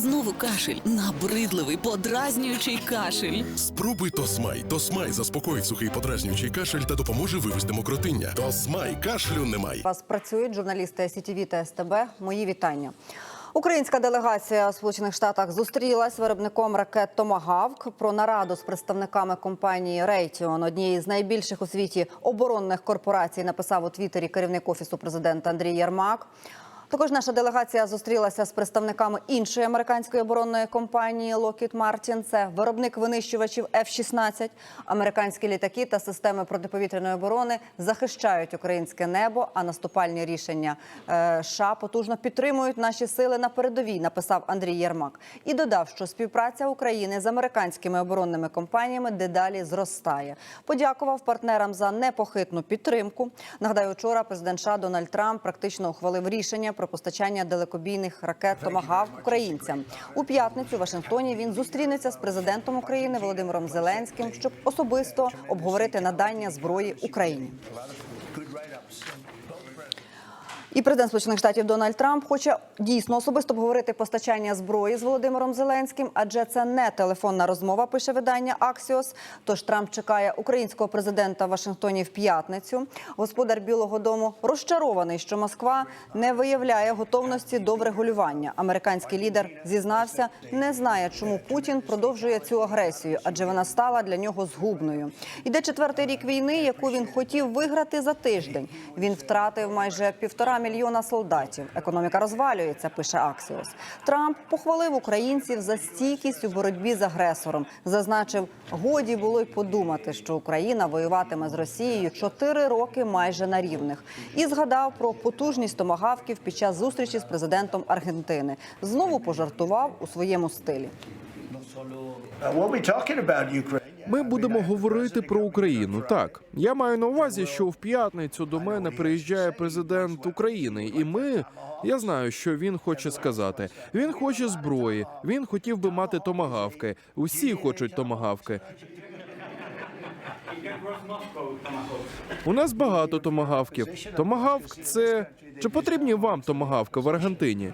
Знову кашель, набридливий, подразнюючий кашель. Спробуй Тосмай. Тосмай заспокоїть сухий подразнюючий кашель та допоможе вивести мокротиння. Тосмай кашлю немає. Вас працюють журналісти СІТВ та СТБ. Мої вітання. Українська делегація у Сполучених Штатах зустрілась з виробником ракет Томагавк про нараду з представниками компанії Raytheon, однієї з найбільших у світі оборонних корпорацій. Написав у Твіттері керівник офісу президента Андрій Єрмак. Також наша делегація зустрілася з представниками іншої американської оборонної компанії Lockheed Martin. Це виробник винищувачів F-16. Американські літаки та системи протиповітряної оборони захищають українське небо. А наступальні рішення е, США потужно підтримують наші сили на передовій. Написав Андрій Єрмак і додав, що співпраця України з американськими оборонними компаніями дедалі зростає. Подякував партнерам за непохитну підтримку. Нагадаю, вчора президент США Дональд Трамп практично ухвалив рішення про постачання далекобійних ракет «Томагавк» українцям. У п'ятницю в Вашингтоні він зустрінеться з президентом України Володимиром Зеленським, щоб особисто обговорити надання зброї Україні. І президент Сполучених Штатів Дональд Трамп хоче дійсно особисто обговорити постачання зброї з Володимиром Зеленським, адже це не телефонна розмова. Пише видання Аксіос. Тож Трамп чекає українського президента в Вашингтоні в п'ятницю. Господар Білого Дому розчарований, що Москва не виявляє готовності до врегулювання. Американський лідер зізнався, не знає, чому Путін продовжує цю агресію, адже вона стала для нього згубною. Іде четвертий рік війни, яку він хотів виграти за тиждень. Він втратив майже півтора мільйона солдатів. Економіка розвалюється, пише Аксіос. Трамп похвалив українців за стійкість у боротьбі з агресором. Зазначив, годі було й подумати, що Україна воюватиме з Росією чотири роки майже на рівних. І згадав про потужність томагавків під час зустрічі з президентом Аргентини. Знову пожартував у своєму стилі. Ми будемо говорити про Україну. Так я маю на увазі, що в п'ятницю до мене приїжджає президент України, і ми. Я знаю, що він хоче сказати. Він хоче зброї. Він хотів би мати томагавки. Усі хочуть томагавки. У нас багато томагавків. Томагавк це чи потрібні вам томагавки в Аргентині?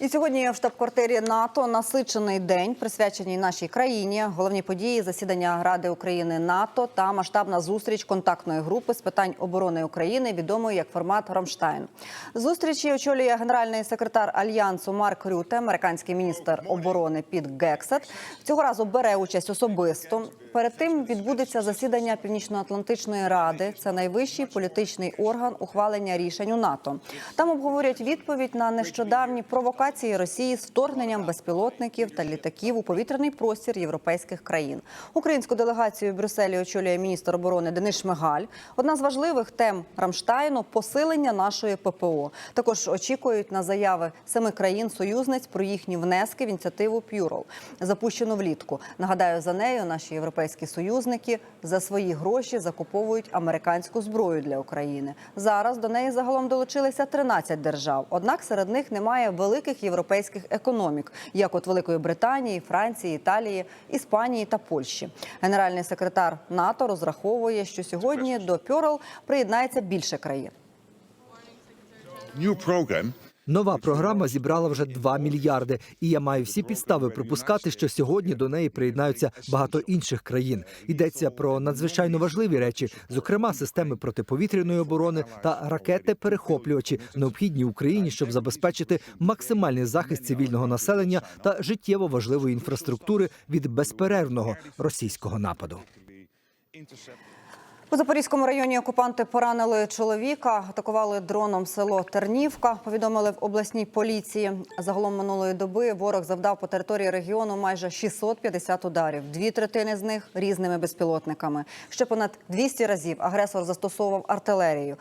І сьогодні в штаб-квартирі НАТО насичений день, присвячений нашій країні. Головні події засідання Ради України НАТО та масштабна зустріч контактної групи з питань оборони України, відомої як формат Рамштайн. Зустрічі очолює генеральний секретар альянсу Марк Рюте, американський міністр оборони Піт Гексет. Цього разу бере участь особисто. Перед тим відбудеться засідання Північно-Атлантичної ради. Це найвищий політичний орган ухвалення рішень у НАТО. Там обговорять відповідь на нещодавні провокації Росії з вторгненням безпілотників та літаків у повітряний простір європейських країн. Українську делегацію в Брюсселі очолює міністр оборони Денис Шмигаль. Одна з важливих тем Рамштайну посилення нашої ППО. Також очікують на заяви семи країн-союзниць про їхні внески в ініціативу Пюрол, запущену влітку. Нагадаю, за нею наші європейські союзники за свої гроші закуповують американську зброю для України. Зараз до неї загалом долучилися 13 держав. Однак серед них немає великих європейських економік, як от Великої Британії, Франції, Італії, Іспанії та Польщі. Генеральний секретар НАТО розраховує, що сьогодні до Пьорл приєднається більше країн. new program Нова програма зібрала вже 2 мільярди, і я маю всі підстави припускати, що сьогодні до неї приєднаються багато інших країн. Йдеться про надзвичайно важливі речі, зокрема системи протиповітряної оборони та ракети-перехоплювачі, необхідні Україні, щоб забезпечити максимальний захист цивільного населення та життєво важливої інфраструктури від безперервного російського нападу. У Запорізькому районі окупанти поранили чоловіка, атакували дроном село Тернівка. Повідомили в обласній поліції. Загалом минулої доби ворог завдав по території регіону майже 650 ударів. Дві третини з них різними безпілотниками. Ще понад 200 разів агресор застосовував артилерію.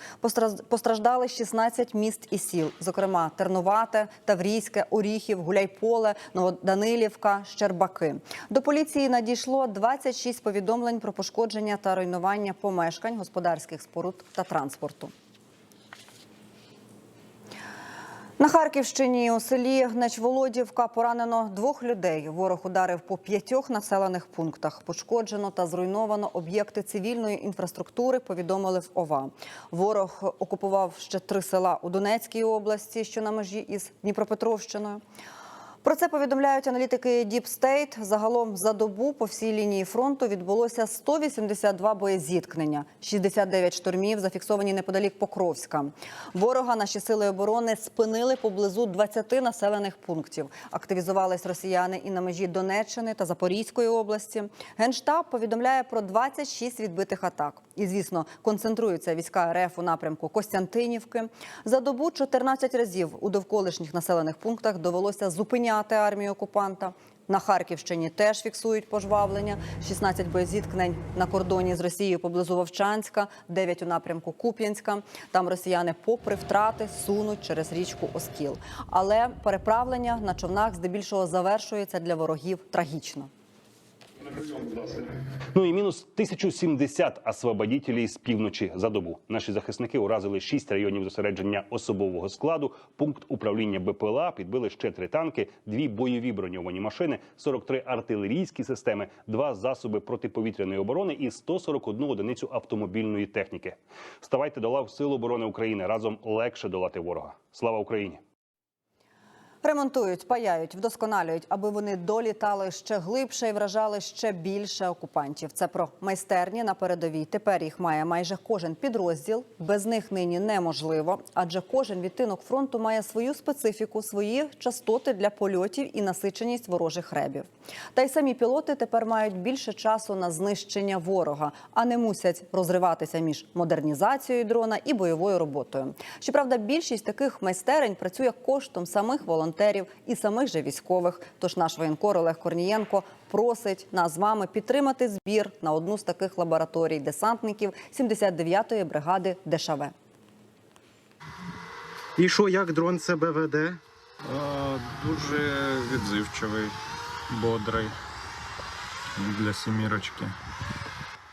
Постраждали 16 міст і сіл, зокрема Тернувате, Таврійське, Оріхів, Гуляйполе, Новоданилівка, Щербаки. До поліції надійшло 26 повідомлень про пошкодження та руйнування помешкань, господарських споруд та транспорту. На Харківщині у селі Нечволодівка поранено двох людей. Ворог ударив по п'ятьох населених пунктах. Пошкоджено та зруйновано об'єкти цивільної інфраструктури. Повідомили в ОВА. Ворог окупував ще три села у Донецькій області, що на межі із Дніпропетровщиною. Про це повідомляють аналітики Deep State. Загалом за добу по всій лінії фронту відбулося 182 боєзіткнення, 69 штурмів зафіксовані неподалік Покровська. Ворога наші сили оборони спинили поблизу 20 населених пунктів. Активізувались росіяни і на межі Донеччини та Запорізької області. Генштаб повідомляє про 26 відбитих атак. І, звісно, концентруються війська РФ у напрямку Костянтинівки. За добу 14 разів у довколишніх населених пунктах довелося зупиняти армію окупанта. На Харківщині теж фіксують пожвавлення. 16 боєзіткнень на кордоні з Росією поблизу Вовчанська, 9 у напрямку Куп'янська. Там росіяни, попри втрати, сунуть через річку Оскіл. Але переправлення на човнах здебільшого завершується для ворогів трагічно. Ну і мінус 1070 освободітелів з півночі за добу. Наші захисники уразили шість районів зосередження особового складу, пункт управління БПЛА, підбили ще три танки, дві бойові броньовані машини, 43 артилерійські системи, два засоби протиповітряної оборони і 141 одиницю автомобільної техніки. Вставайте до лав Сил оборони України. Разом легше долати ворога. Слава Україні! Ремонтують, паяють, вдосконалюють, аби вони долітали ще глибше і вражали ще більше окупантів. Це про майстерні на передовій. Тепер їх має майже кожен підрозділ. Без них нині неможливо, адже кожен відтинок фронту має свою специфіку, свої частоти для польотів і насиченість ворожих ребів. Та й самі пілоти тепер мають більше часу на знищення ворога, а не мусять розриватися між модернізацією дрона і бойовою роботою. Щоправда, більшість таких майстерень працює коштом самих волонтерів і самих же військових. Тож наш воєнкор Олег Корнієнко просить нас з вами підтримати збір на одну з таких лабораторій десантників 79-ї бригади ДШВ. І що, як дрон себе веде? А, дуже відзивчивий, бодрий для сімірочки.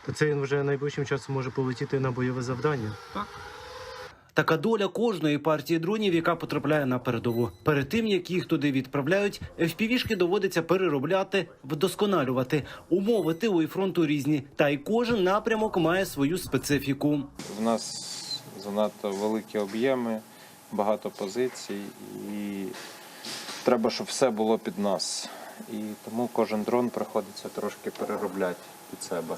То це він вже найближчим часом може полетіти на бойове завдання. Така доля кожної партії дронів, яка потрапляє на передову. Перед тим як їх туди відправляють, FPV-шки доводиться переробляти, вдосконалювати. Умови тилу і фронту різні, та й кожен напрямок має свою специфіку. В нас занадто великі об'єми, багато позицій, і треба, щоб все було під нас. І тому кожен дрон приходиться трошки переробляти під себе.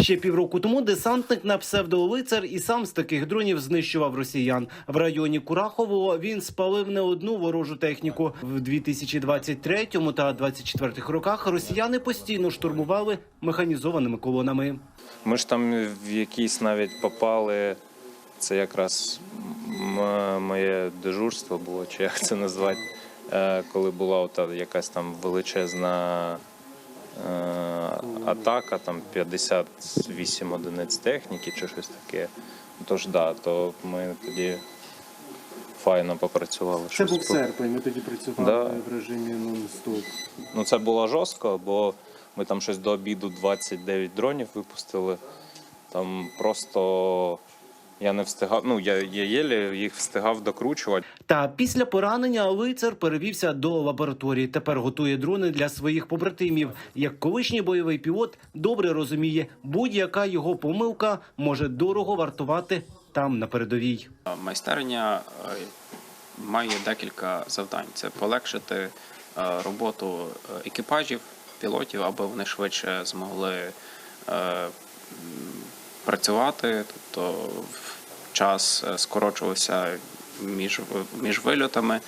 Ще півроку тому десантник на псевдолицар і сам з таких дронів знищував росіян. В районі Курахового він спалив не одну ворожу техніку. В 2023 та 2024 роках росіяни постійно штурмували механізованими колонами. Ми ж там в якісь навіть попали. Це якраз моє дежурство було, чи як це назвати, е, коли була ота якась там величезна атака, там 58 одиниць техніки чи щось таке. Тож да, то ми тоді файно попрацювали. Це щось був серпень. Ми тоді працювали Да. в режимі нон-стоп. Ну це було жорстко, бо ми там щось до обіду 29 дронів випустили. Там просто я не встигав. Ну я, я єлі їх встигав докручувати. Та після поранення лицар перевівся до лабораторії. Тепер готує дрони для своїх побратимів. Як колишній бойовий пілот добре розуміє, будь-яка його помилка може дорого вартувати там на передовій. Майстерня е, має декілька завдань: це полегшити е, роботу е, екіпажів, пілотів, аби вони швидше змогли працювати, тобто час е, скорочувався між, між вильотами.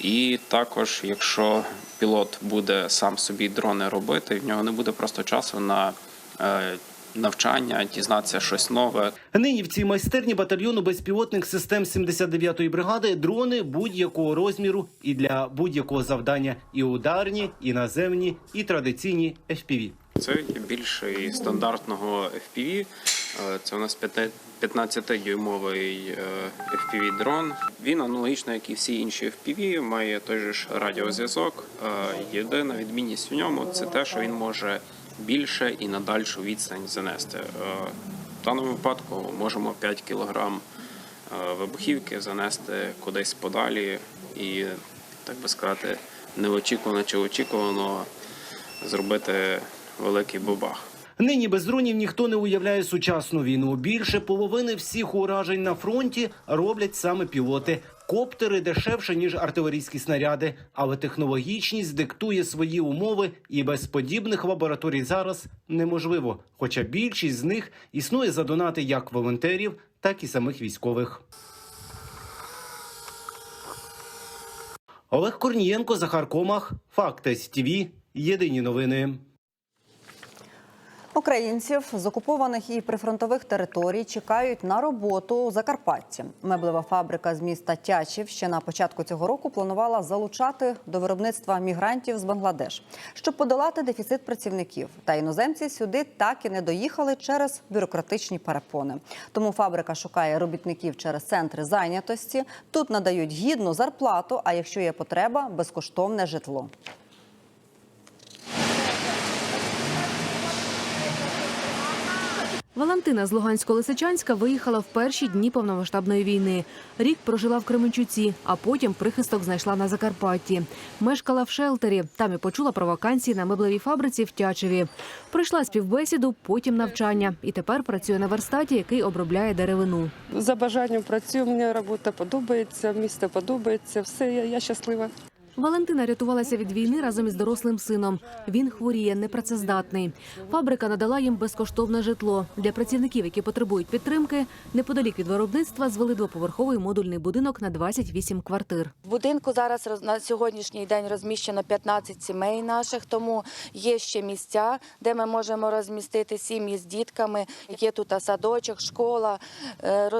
І також, якщо пілот буде сам собі дрони робити, в нього не буде просто часу на е, навчання, дізнатися щось нове, Нині в цій майстерні батальйону безпілотних систем 79-ї бригади дрони будь-якого розміру і для будь-якого завдання і ударні, і наземні, і традиційні FPV. Це більше і стандартного FPV. Е, Це у нас 15-дюймовий FPV дрон. Він аналогічно, як і всі інші FPV, має той же ж радіозв'язок. Е, Єдина відмінність в ньому це те, що він може більше і на дальшу відстань занести. Е, В даному випадку можемо 5 кг е, вибухівки, занести кудись подалі і, так би сказати, неочікувано чи очікувано зробити великий бабах. Нині без дронів ніхто не уявляє сучасну війну. Більше половини всіх уражень на фронті роблять саме пілоти. Коптери дешевше ніж артилерійські снаряди, але технологічність диктує свої умови, і без подібних лабораторій зараз неможливо. Хоча більшість з них існує за донати як волонтерів, так і самих військових. Олег Корнієнко, Захар Комах, Факти ТВ. Єдині новини. Українців з окупованих і прифронтових територій чекають на роботу у Закарпатті. Меблева фабрика з міста Тячів ще на початку цього року планувала залучати до виробництва мігрантів з Бангладеш, щоб подолати дефіцит працівників. Та іноземці сюди так і не доїхали через бюрократичні перепони. Тому фабрика шукає робітників через центри зайнятості. Тут надають гідну зарплату. А якщо є потреба, безкоштовне житло. Валентина з Лугансько-Лисичанська виїхала в перші дні повномасштабної війни. Рік прожила в Кременчуці, а потім прихисток знайшла на Закарпатті. Мешкала в шелтері. Там і почула про вакансії на меблевій фабриці в Тячеві. Пройшла співбесіду, потім навчання. І тепер працює на верстаті, який обробляє деревину. За бажанням працюю, мені робота подобається, місто подобається, все, я, я щаслива. Валентина рятувалася від війни разом із дорослим сином. Він хворіє, непрацездатний. Фабрика надала їм безкоштовне житло для працівників, які потребують підтримки. Неподалік від виробництва звели двоповерховий модульний будинок на 28 квартир. В будинку зараз на сьогоднішній день розміщено 15 сімей наших, тому є ще місця, де ми можемо розмістити сім'ї з дітками. Є тут садочок, школа, е,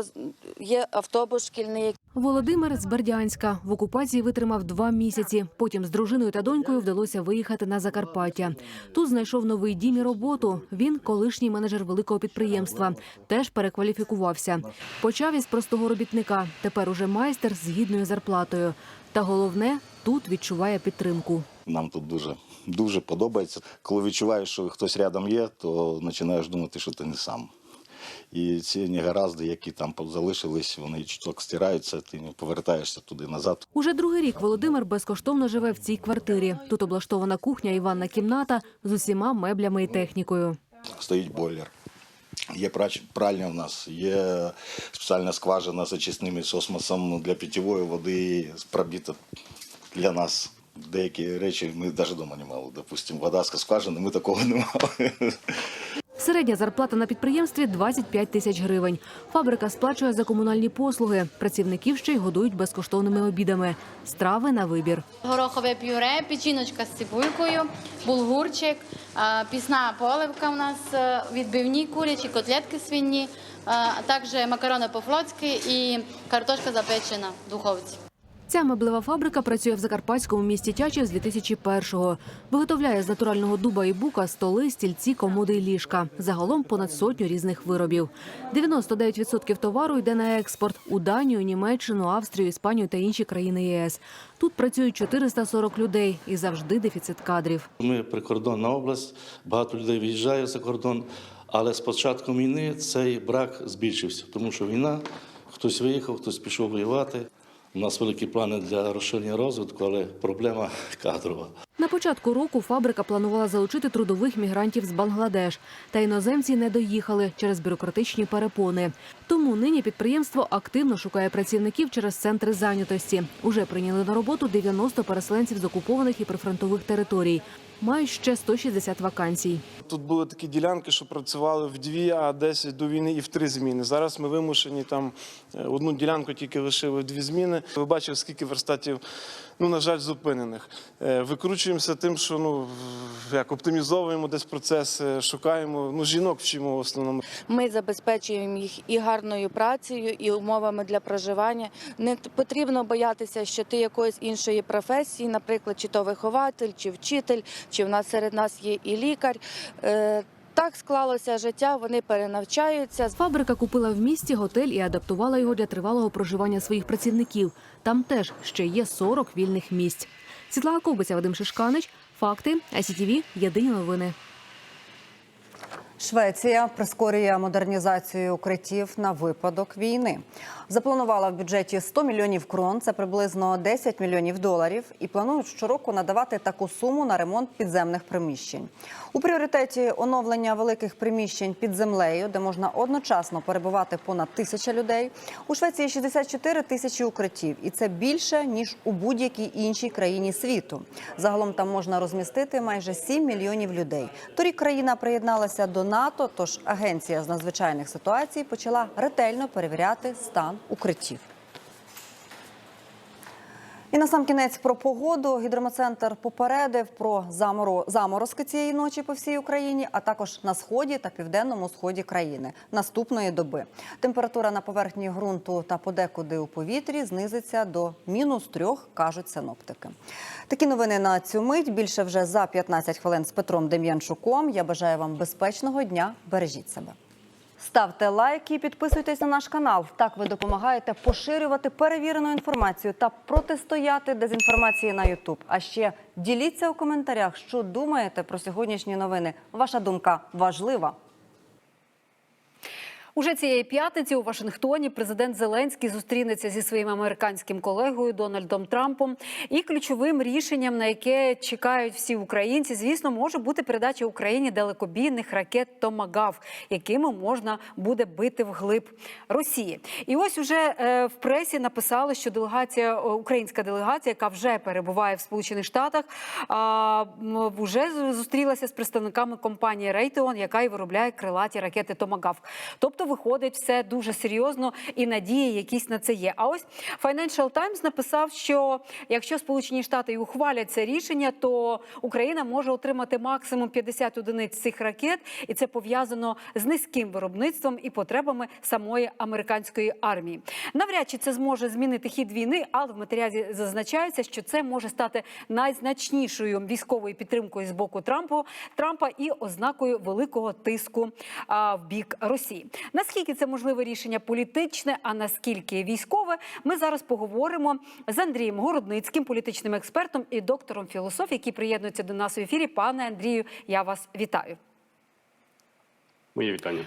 є автобус шкільний. Володимир з Бердянська в окупації витримав два місяці. Потім з дружиною та донькою вдалося виїхати на Закарпаття. Тут знайшов новий дім і роботу. Він колишній менеджер великого підприємства. Теж перекваліфікувався. Почав із простого робітника. Тепер уже майстер з гідною зарплатою. Та головне тут відчуває підтримку. Нам тут дуже, дуже подобається. Коли відчуваєш, що хтось рядом є, то починаєш думати, що ти не сам. І ці негаразди, які там залишились, вони чуток стираються, ти не повертаєшся туди назад. Уже другий рік Володимир безкоштовно живе в цій квартирі. Тут облаштована кухня і ванна кімната з усіма меблями і технікою. Стоїть бойлер. Є пральня в нас, є спеціальна скважина з очисним осмосом для питьової води пробіта для нас. Деякі речі ми навіть вдома не мали. Допустимо, вода з скважини, ми такого не мали. Середня зарплата на підприємстві 25 тисяч гривень. Фабрика сплачує за комунальні послуги. Працівників ще й годують безкоштовними обідами. Страви на вибір. Горохове пюре, печіночка з цибулькою, булгурчик, пісна поливка у нас, е, відбивні курячі, котлетки свині, а також макарони по-флотськи і картошка запечена в духовці. Ця меблева фабрика працює в закарпатському місті Тячів з 2001-го. Виготовляє з натурального дуба і бука столи, стільці, комоди і ліжка. Загалом понад сотню різних виробів. 99% товару йде на експорт у Данію, Німеччину, Австрію, Іспанію та інші країни ЄС. Тут працюють 440 людей і завжди дефіцит кадрів. Ми прикордонна область, багато людей виїжджає за кордон, але з початком війни цей брак збільшився, тому що війна, хтось виїхав, хтось пішов воювати. У нас великі плани для розширення розвитку, але проблема кадрова. На початку року фабрика планувала залучити трудових мігрантів з Бангладеш, та іноземці не доїхали через бюрократичні перепони. Тому нині підприємство активно шукає працівників через центри зайнятості. Уже прийняли на роботу 90 переселенців з окупованих і прифронтових територій. Мають ще 160 вакансій. Тут були такі ділянки, що працювали в дві, а десь до війни і в три зміни. Зараз ми вимушені там е, одну ділянку тільки лишили в дві зміни. Ви бачили, скільки верстатів, ну на жаль, зупинених. Е, Викручуємося тим, що ну як оптимізовуємо десь процес, е, шукаємо. Ну жінок вчимо в основному. Ми забезпечуємо їх і гарною працею, і умовами для проживання. Не потрібно боятися, що ти якоїсь іншої професії, наприклад, чи то вихователь, чи вчитель, чи в нас серед нас є і лікар. Е, Так склалося життя, вони перенавчаються. Фабрика купила в місті готель і адаптувала його для тривалого проживання своїх працівників. Там теж ще є 40 вільних місць. Світлана Ковбиця, Вадим Шишканич. Факти. ICTV. Єдині новини. Швеція прискорює модернізацію укриттів на випадок війни. Запланувала в бюджеті 100 мільйонів крон, це приблизно 10 мільйонів доларів, і планують щороку надавати таку суму на ремонт підземних приміщень. У пріоритеті оновлення великих приміщень під землею, де можна одночасно перебувати понад тисяча людей. У Швеції 64 тисячі укриттів, і це більше ніж у будь-якій іншій країні світу. Загалом там можна розмістити майже 7 мільйонів людей. Торік країна приєдналася до НАТО, тож агенція з надзвичайних ситуацій почала ретельно перевіряти стан укриттів. І на сам кінець про погоду гідрометцентр попередив про заморозки цієї ночі по всій Україні, а також на сході та південному сході країни наступної доби. Температура на поверхні ґрунту та подекуди у повітрі знизиться до мінус трьох, кажуть синоптики. Такі новини на цю мить. Більше вже за 15 хвилин з Петром Дем'янчуком. Я бажаю вам безпечного дня. Бережіть себе. Ставте лайк і підписуйтесь на наш канал. Так ви допомагаєте поширювати перевірену інформацію та протистояти дезінформації на YouTube. А ще діліться у коментарях, що думаєте про сьогоднішні новини. Ваша думка важлива. Уже цієї п'ятниці у Вашингтоні президент Зеленський зустрінеться зі своїм американським колегою Дональдом Трампом. І ключовим рішенням, на яке чекають всі українці, звісно, може бути передача Україні далекобійних ракет Томагав, якими можна буде бити вглиб Росії. І ось уже е, в пресі написали, що делегація е, українська делегація, яка вже перебуває в Сполучених Штатах, вже зустрілася з представниками компанії Raytheon, яка і виробляє крилаті ракети Томагав. Тобто виходить все дуже серйозно і надії якісь на це є. А ось Financial Times написав, що якщо Сполучені Штати і ухвалять це рішення, то Україна може отримати максимум 50 одиниць цих ракет, і це пов'язано з низьким виробництвом і потребами самої американської армії. Навряд чи це зможе змінити хід війни, але в матеріалі зазначається, що це може стати найзначнішою військовою підтримкою з боку Трампу Трампа і ознакою великого тиску а, в бік Росії. Наскільки це можливе рішення політичне, а наскільки військове, ми зараз поговоримо з Андрієм Городницьким, політичним експертом і доктором філософії, який приєднується до нас в ефірі. Пане Андрію, я вас вітаю. Моє вітання.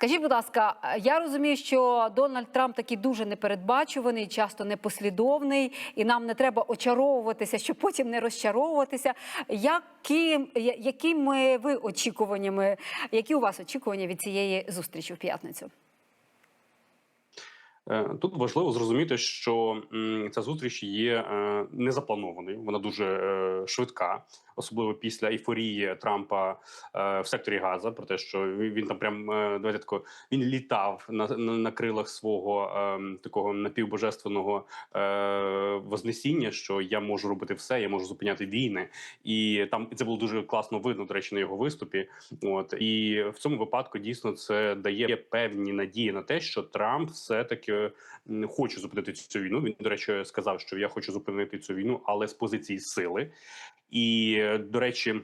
Скажіть, будь ласка, я розумію, що Дональд Трамп такий дуже непередбачуваний, часто непослідовний, і нам не треба очаровуватися, щоб потім не розчаровуватися. Які, якими ви очікуваннями, які у вас очікування від цієї зустрічі в п'ятницю? Е, Тут важливо зрозуміти, що ця зустріч є е, незапланованою. Вона дуже е, швидка, особливо після ейфорії Трампа е, в секторі Газа. Про те, що він, там прям е, давайте тако він літав на, на, крилах свого е, такого напівбожественного е, вознесіння, що я можу робити все, я можу зупиняти війни, і там це було дуже класно видно. До речі, на його виступі. От і в цьому випадку дійсно це дає певні надії на те, що Трамп все таки хоче зупинити цю війну. Він до речі сказав, що я хочу зупинити цю війну, але з позиції сили. І е, до речі.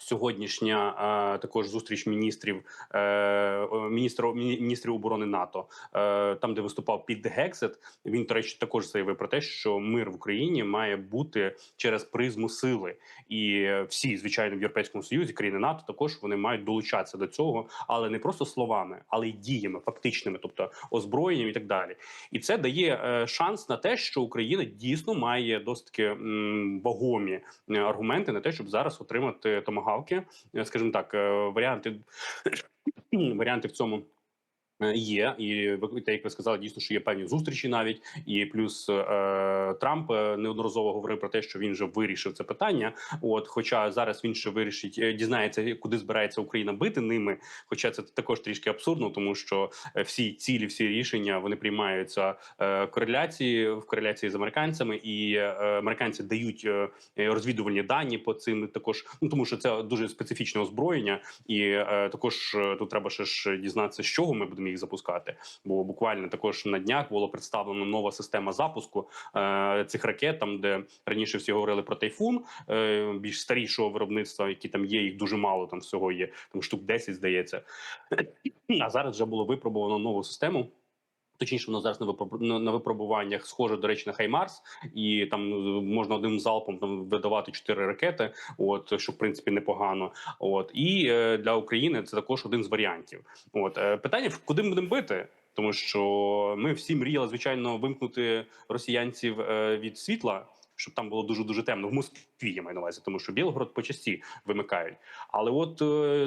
Сьогоднішня е, також зустріч міністрів е, міністрів міністрів оборони НАТО, е, там де виступав Піт Гексет. Він до речі також заявив про те, що мир в Україні має бути через призму сили, і всі, звичайно, в Європейському Союзі, країни НАТО, також вони мають долучатися до цього, але не просто словами, але й діями, фактичними, тобто озброєнням і так далі. І це дає е, шанс на те, що Україна дійсно має досить м, вагомі е, аргументи на те, щоб зараз отримати томагавки, Е, скажімо так, е, варіанти варіанти в цьому. Е, Є і ви те, як ви сказали, дійсно, що є певні зустрічі навіть, і плюс е, Трамп е, неодноразово говорив про те, що він вже вирішив це питання. От, хоча зараз він ще вирішить, е, дізнається, куди збирається Україна бити ними. Хоча це також трішки абсурдно, тому що е, всі цілі, всі рішення вони приймаються е, кореляції в кореляції з американцями, і е, американці дають е, розвідувальні дані по цим також. Ну тому що це дуже специфічне озброєння, і е, також е, тут треба ще ж дізнатися, з чого ми будемо їх запускати. Бо буквально також на днях було представлено нова система запуску е, цих ракет, там де раніше всі говорили про тайфун е, більш старішого виробництва, які там є, їх дуже мало там всього є, там штук 10, здається. А зараз вже було випробовано нову систему. Точніше, воно зараз на випробу- на- на випробуваннях схоже, до речі, на Хаймарс, і там е, можна одним залпом там видавати чотири ракети. От що в принципі непогано. От і е, для України це також один з варіантів. От е, питання куди ми будемо бити. Тому що ми всі мріяли, звичайно, вимкнути росіянців е, від світла, щоб там було дуже дуже темно. В Москві я маю на увазі, тому що Білгород по часті вимикають. Але от е,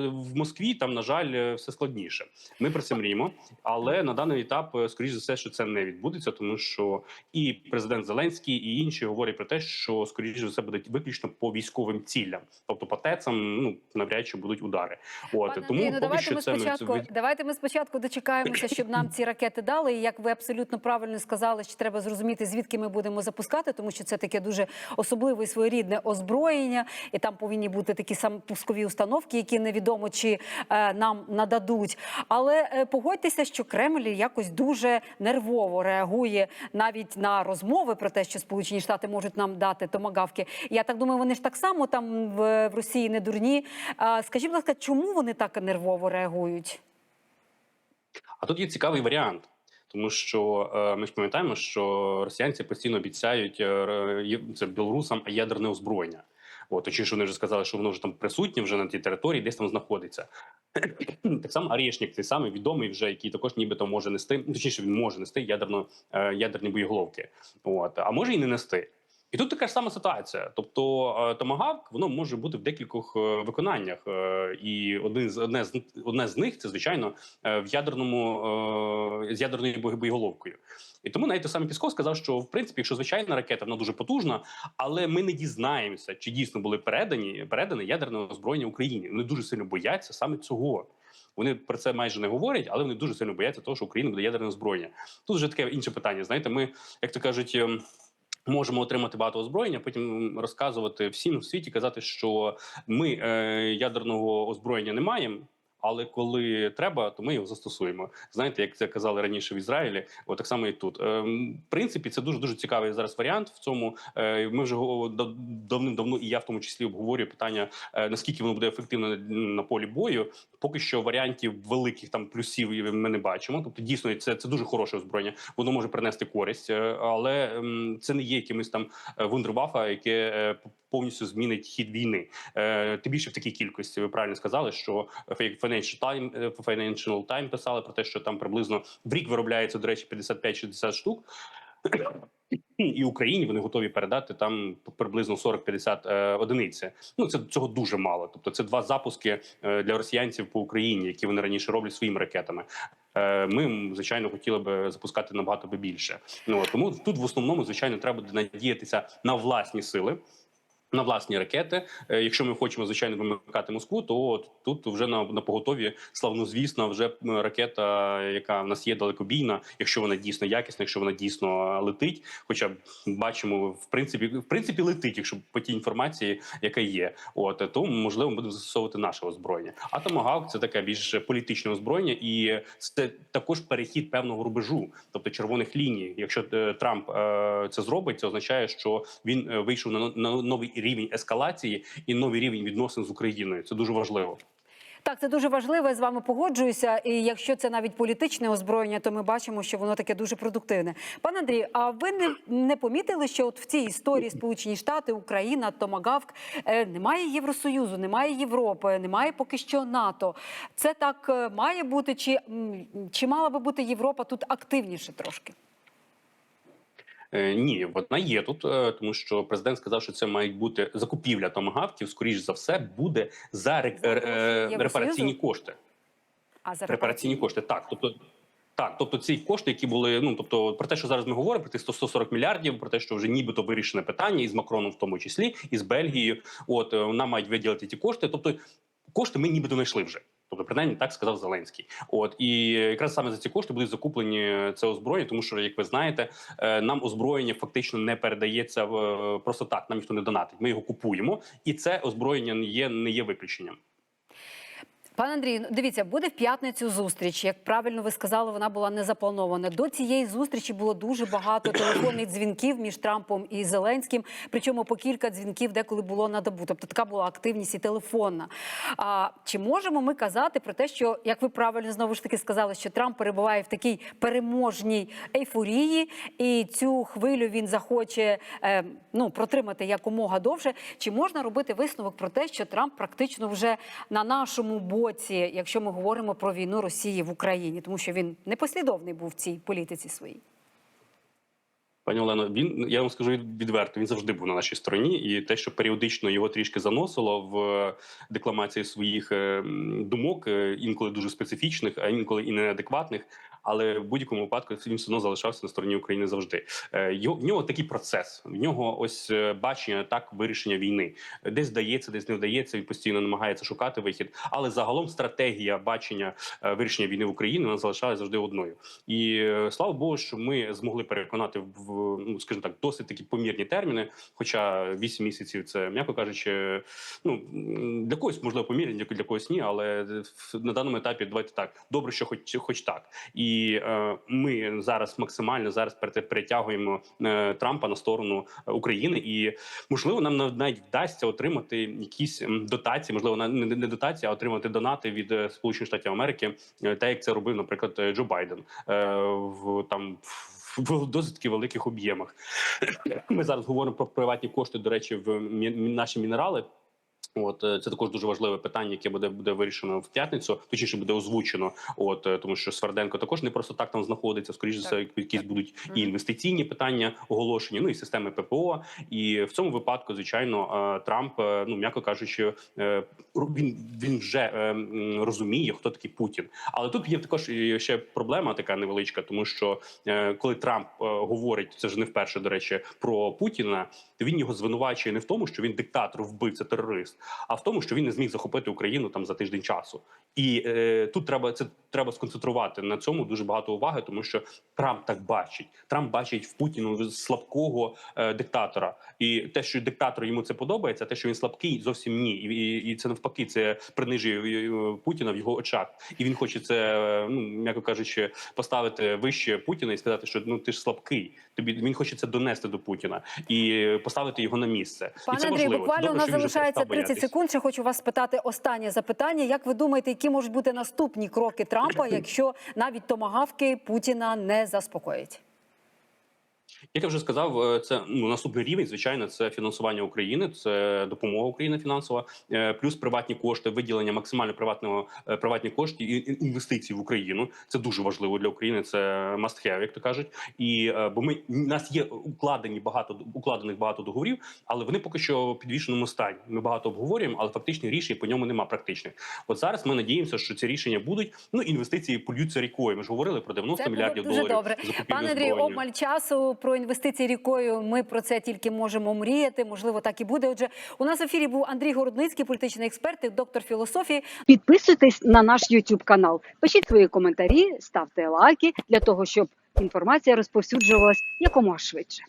в Москві там, на жаль, е, все складніше. Ми про це мріємо, але на даний етап, е, скоріш за все, що це не відбудеться, тому що і президент Зеленський, і інші говорять про те, що скоріш за все буде виключно по військовим цілям, тобто по ТЕЦам, ну навряд чи будуть удари. От тому Андрій, ну, поки давайте що ми це спочатку, від- давайте ми спочатку дочекаємося, щоб нам ці ракети дали. І як ви абсолютно правильно сказали, що треба зрозуміти, звідки ми будемо запускати, тому що це таке дуже особливе і своєрідне озброєння, і там повинні бути такі сам пускові установки, які невідомо чи е, нам нададуть. Але е, погодьтеся, що Кремль якось дуже нервово реагує навіть на розмови про те, що Сполучені Штати можуть нам дати томагавки. Я так думаю, вони ж так само там в, Росії не дурні. А, скажіть, будь ласка, чому вони так нервово реагують? А тут є цікавий варіант. Тому що е, ми ж пам'ятаємо, що росіянці постійно обіцяють е, це білорусам ядерне озброєння. От, точніше, вони вже сказали, що воно вже там присутнє вже на тій території, десь там знаходиться. так само Арєшнік, цей самий відомий, вже який також нібито може нести, точніше, він може нести ядерно, е, ядерні боєголовки. От, а може і не нести. І тут така ж сама ситуація. Тобто е, томагавк воно може бути в декількох е, виконаннях, е, і один з одне з одне з них це звичайно е, в ядерному е, з ядерною боєголовкою. І тому навіть самий Пісков сказав, що в принципі, якщо звичайна ракета, вона дуже потужна, але ми не дізнаємося, чи дійсно були передані передане ядерне озброєння Україні. Вони дуже сильно бояться саме цього. Вони про це майже не говорять, але вони дуже сильно бояться того, що Україна буде ядерне озброєння. Тут вже таке інше питання. Знаєте, ми, як то кажуть. Ем, Можемо отримати багато озброєння, потім розказувати всім в світі, казати, що ми е, ядерного озброєння не маємо. Але коли треба, то ми його застосуємо. Знаєте, як це казали раніше в Ізраїлі, от так само і тут. Ем, в принципі, це дуже дуже цікавий зараз варіант. В цьому Е, ми вже давним-давно, і я в тому числі обговорюю питання, е, наскільки воно буде ефективно на, полі бою. Поки що варіантів великих там плюсів ми не бачимо. Тобто, дійсно, це, це дуже хороше озброєння. Воно може принести користь, е, але ем, це не є якимось там вундервафа, яке повністю змінить хід війни. Е, Тим більше в такій кількості. Ви правильно сказали, що Financial Time, е, Financial Time писали про те, що там приблизно в рік виробляється, до речі, 55-60 штук. І Україні вони готові передати там приблизно 40-50 е, одиниць. Ну це цього дуже мало. Тобто, це два запуски е, для росіянців по Україні, які вони раніше роблять своїми ракетами. Е, Ми звичайно хотіли би запускати набагато би більше. Ну тому тут в основному звичайно треба надіятися на власні сили. На власні ракети, Е, якщо ми хочемо звичайно вимикати Москву, то тут вже на, на поготові славнозвісна вже ракета, яка в нас є далекобійна, якщо вона дійсно якісна, якщо вона дійсно летить. Хоча бачимо, в принципі, в принципі, летить, якщо по тій інформації, яка є. От то можливо ми будемо застосовувати наше озброєння. А томагавк це таке більш політичне озброєння, і це також перехід певного рубежу, тобто червоних ліній. Якщо е, Трамп е, це зробить, це означає, що він вийшов на новий рівень ескалації і новий рівень відносин з Україною. Це дуже важливо. Так, це дуже важливо. Я з вами погоджуюся. І якщо це навіть політичне озброєння, то ми бачимо, що воно таке дуже продуктивне. Пане Андрію, а ви не, не помітили, що от в цій історії Сполучені Штати, Україна, Томагавк е, немає Євросоюзу, немає Європи, немає поки що НАТО. Це так е, має бути, чи, чи мала би бути Європа тут активніше трошки? Е, Ні, вона є тут, е, тому що президент сказав, що це мають бути закупівля томагавків. Скоріш за все, буде за ре- е, репараційні кошти. А за Репараційні кошти. Так, тобто. Так, тобто ці кошти, які були, ну тобто, про те, що зараз ми говоримо, про тих 100 140 мільярдів, про те, що вже нібито вирішене питання із Макроном, в тому числі, і з Бельгією. От нам мають виділити ті кошти. Тобто, кошти ми нібито знайшли вже. Тобто, принаймні так сказав Зеленський. От і якраз саме за ці кошти будуть закуплені це озброєння, тому що, як ви знаєте, е, нам озброєння фактично не передається е, просто так. Нам ніхто не донатить. Ми його купуємо, і це озброєння не є не є виключенням. Пане Андрію, ну, дивіться, буде в п'ятницю зустріч. Як правильно ви сказали, вона була не запланована. До цієї зустрічі було дуже багато телефонних дзвінків між Трампом і Зеленським. Причому по кілька дзвінків деколи було на добу. Тобто така була активність і телефонна. А чи можемо ми казати про те, що як ви правильно знову ж таки сказали, що Трамп перебуває в такій переможній ейфорії, і цю хвилю він захоче е, ну протримати якомога довше? Чи можна робити висновок про те, що Трамп практично вже на нашому боці, якщо ми говоримо про війну Росії в Україні, тому що він непослідовний був в цій політиці своїй? Пані Олено, він я вам скажу від- відверто. Він завжди був на нашій стороні, і те, що періодично його трішки заносило в декламації своїх е, думок, е, інколи дуже специфічних, а інколи і неадекватних. Але в будь-якому випадку він все одно залишався на стороні України завжди. Е, Його в нього такий процес. В нього ось е, бачення так вирішення війни. Десь вдається, десь не вдається. Він постійно намагається шукати вихід. Але загалом стратегія бачення е, вирішення війни в Україні вона залишалася завжди одною. І е, слава Богу, що ми змогли переконати в ну скажімо так, досить такі помірні терміни. Хоча 8 місяців це м'яко кажучи, ну для когось можливо помірні, для, когось ні. Але на даному етапі давайте так. Добре, що хоч хоч так. І е, ми зараз максимально зараз перетягуємо е, Трампа на сторону України, і можливо нам навіть вдасться отримати якісь дотації, можливо, не, не дотації, а отримати донати від е, Сполучених Штатів Америки, е, так як це робив, наприклад, Джо Байден е, в там. в- В досить таки великих об'ємах ми зараз говоримо про приватні кошти. До речі, в наші мінерали. От е, це також дуже важливе питання, яке буде буде вирішено в п'ятницю. Точніше буде озвучено. От е, тому, що Сверденко також не просто так там знаходиться. Скоріше за все, якісь будуть і інвестиційні питання оголошені. Ну і системи ППО. І в цьому випадку, звичайно, е, Трамп, ну м'яко кажучи, він він вже розуміє, хто такий Путін. Але тут є також ще проблема така невеличка, тому що коли Трамп говорить, це ж не вперше до речі, про Путіна, то він його звинувачує не в тому, що він диктатор, вбивця, терорист, а в тому, що він не зміг захопити Україну там за тиждень часу. І е, тут треба це треба сконцентрувати на цьому дуже багато уваги, тому що Трамп так бачить. Трамп бачить в Путіну слабкого е, диктатора, і те, що диктатор йому це подобається, те, що він слабкий, зовсім ні. І, і, і це навпаки, це принижує е, Путіна в його очах. І він хоче це, е, ну м'яко кажучи, поставити вище Путіна і сказати, що ну ти ж слабкий. Тобі він хоче це донести до Путіна і поставити його на місце. і Пане це Андрію, важливо. буквально Добре, у нас залишається перестав 30 секунд. Ще хочу вас спитати останнє запитання. Як ви думаєте, які можуть бути наступні кроки Трампа, якщо навіть томагавки Путіна не заспокоїть? Як я вже сказав, е, це ну наступний рівень. Звичайно, це фінансування України, це допомога України фінансова, е, плюс приватні кошти, виділення максимально приватного е, приватні кошти і і інвестиції в Україну. Це дуже важливо для України. Це must have, як то кажуть. І бо ми у нас є укладені багато укладених багато договорів, але вони поки що в підвішеному стані. Ми багато обговорюємо, але фактичних рішень по ньому нема практичних. От зараз ми надіємося, що ці рішення будуть. Ну інвестиції польються рікою. Ми ж говорили про 90 Це мільярдів дуже доларів. добре. Пане озброєння. обмаль часу про інвестиції рікою. Ми про це тільки можемо мріяти. Можливо, так і буде. Отже, у нас в ефірі був Андрій Городницький, політичний експерт, і доктор філософії. Підписуйтесь на наш YouTube канал, пишіть свої коментарі, ставте лайки для того, щоб інформація розповсюджувалась якомога швидше.